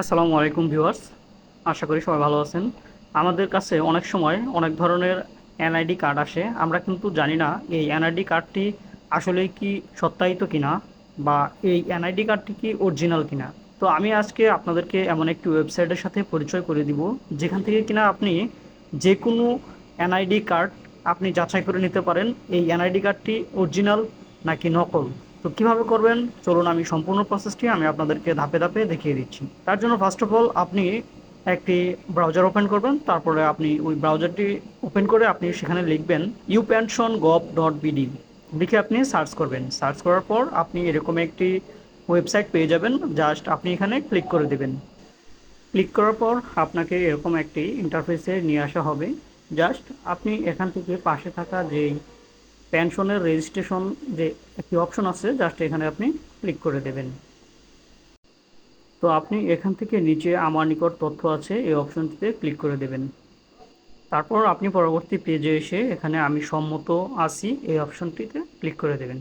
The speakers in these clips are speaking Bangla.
আসসালামু আলাইকুম ভিউয়ার্স। আশা করি সবাই ভালো আছেন। আমাদের কাছে অনেক সময় অনেক ধরনের এনআইডি কার্ড আসে। আমরা কিন্তু জানি না এই এনআইডি কার্ডটি আসলে কি সত্যায়িত কিনা বা এই এনআইডি কার্ডটি কি অরিজিনাল কিনা। তো আমি আজকে আপনাদেরকে এমন একটি ওয়েবসাইটের সাথে পরিচয় করে দিব, যেখান থেকে কিনা আপনি যে কোনো এনআইডি কার্ড আপনি যাচাই করে নিতে পারেন, এই এনআইডি কার্ডটি অরিজিনাল নাকি নকল। তো কীভাবে করবেন? চলুন আমি সম্পূর্ণ প্রসেসটি আমি আপনাদেরকে ধাপে ধাপে দেখিয়ে দিচ্ছি। তার জন্য ফার্স্ট অফ অল আপনি একটি ব্রাউজার ওপেন করবেন, তারপরে আপনি ওই ব্রাউজারটি ওপেন করে আপনি সেখানে লিখবেন U pension gov dot BD লিখে আপনি সার্চ করবেন। সার্চ করার পর আপনি এরকম একটি ওয়েবসাইট পেয়ে যাবেন জাস্ট আপনি এখানে ক্লিক করে দেবেন। ক্লিক করার পর আপনাকে এরকম একটি ইন্টারফেসে নিয়ে আসা হবে। জাস্ট আপনি এখান থেকে পাশে থাকা যেই পেনশনের রেজিস্ট্রেশন যে একটি অপশন আছে জাস্ট এখানে আপনি ক্লিক করে দেবেন। তো আপনি এখান থেকে নিচে আমার নিকট তথ্য আছে, এই অপশনটিতে ক্লিক করে দেবেন। তারপর আপনি পরবর্তী পেজে এসে এখানে আমি সম্মত আছি, এই অপশনটিতে ক্লিক করে দেবেন।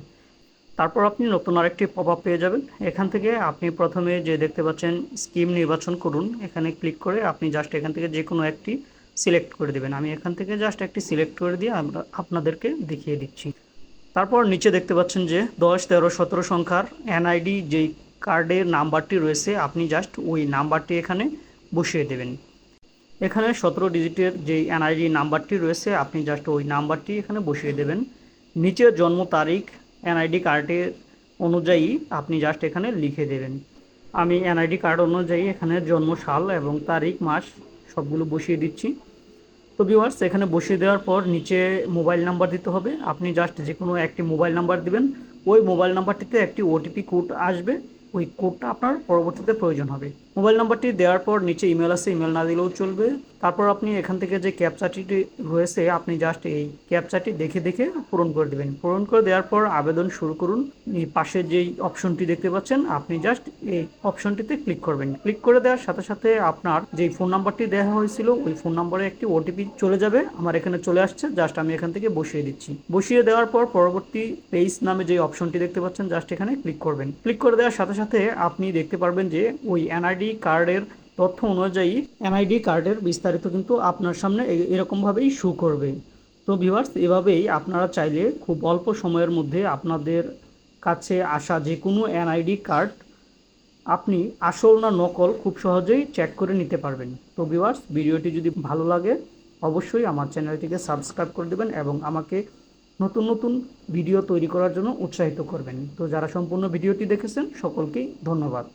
তারপর আপনি নতুন আরেকটি পপ আপ পেয়ে যাবেন। এখান থেকে আপনি প্রথমে যে দেখতে পাচ্ছেন স্কিম নির্বাচন করুন। এখানে ক্লিক করে আপনি জাস্ট এখান থেকে যে কোনো একটি সিলেক্ট করে দেবেন। আমি এখান থেকে জাস্ট একটি সিলেক্ট করে দিয়ে আমরা আপনাদেরকে দেখিয়ে দিচ্ছি। তারপর নিচে দেখতে পাচ্ছেন যে দশ, তেরো, সতেরো সংখ্যার এনআইডি যেই কার্ডের নাম্বারটি রয়েছে, আপনি জাস্ট ওই নাম্বারটি এখানে বসিয়ে দেবেন। এখানে সতেরো ডিজিটের যেই এনআইডি নাম্বারটি রয়েছে, আপনি জাস্ট ওই নাম্বারটি এখানে বসিয়ে দেবেন। নিচের জন্ম তারিখ এনআইডি কার্ডের অনুযায়ী আপনি জাস্ট এখানে লিখে দেবেন। আমি এনআইডি কার্ড অনুযায়ী এখানে জন্ম সাল এবং তারিখ, মাস সবগুলো বসিয়ে দিচ্ছি। তো ভিউয়ার্স এখানে বসিয়ে দেওয়ার পর নিচে মোবাইল নাম্বার দিতে হবে। আপনি জাস্ট যে কোনো একটি মোবাইল নাম্বার দিবেন। ওই মোবাইল নাম্বারটিতে একটি ওটিপি কোড আসবে। ওই কোডটা আপনার পরবর্তীতে প্রয়োজন হবে। মোবাইল নাম্বারটি দেওয়ার পর নিচে ইমেল আছে, ইমেল না দিলেও চলবে। তারপর আপনি এখান থেকে যে ক্যাপচাটি রয়েছে আপনি জাস্ট এই ক্যাপচাটি দেখে দেখে পূরণ করে দেবেন। পূরণ করে দেওয়ার পর আবেদন শুরু করুন। পাশে যেই অপশনটি দেখতে পাচ্ছেন, আপনি জাস্ট এই অপশনটিতে ক্লিক করবেন। ক্লিক করে দেওয়ার সাথে সাথে আপনার যেই ফোন নাম্বারটি দেওয়া হয়েছিল, ওই ফোন নাম্বারে একটি ওটিপি চলে যাবে। আমার এখানে চলে আসছে জাস্ট আমি এখান থেকে বসিয়ে দিচ্ছি। বসিয়ে দেওয়ার পর পরবর্তী পেজ নামে যে অপশনটি দেখতে পাচ্ছেন জাস্ট এখানে ক্লিক করবেন। ক্লিক করে দেওয়ার সাথে সাথে আপনি দেখতে পারবেন যে ওই এনআইডি কার্ডের তথ্য অনুযায়ী এনআইডি কার্ডের বিস্তারিত কিন্তু আপনার সামনে এরকমভাবেই শু করবে। তো ভিউয়ার্স এভাবেই আপনারা চাইলে খুব অল্প সময়ের মধ্যে আপনাদের কাছে আসা যে কোনো এনআইডি কার্ড আপনি আসল না নকল খুব সহজেই চেক করে নিতে পারবেন। তো ভিউয়ার্স ভিডিওটি যদি ভালো লাগে, অবশ্যই আমার চ্যানেলটিকে সাবস্ক্রাইব করে দেবেন এবং আমাকে নতুন নতুন ভিডিও তৈরি করার জন্য উৎসাহিত করবেন। তো যারা সম্পূর্ণ ভিডিওটি দেখেছেন, সকলকেই ধন্যবাদ।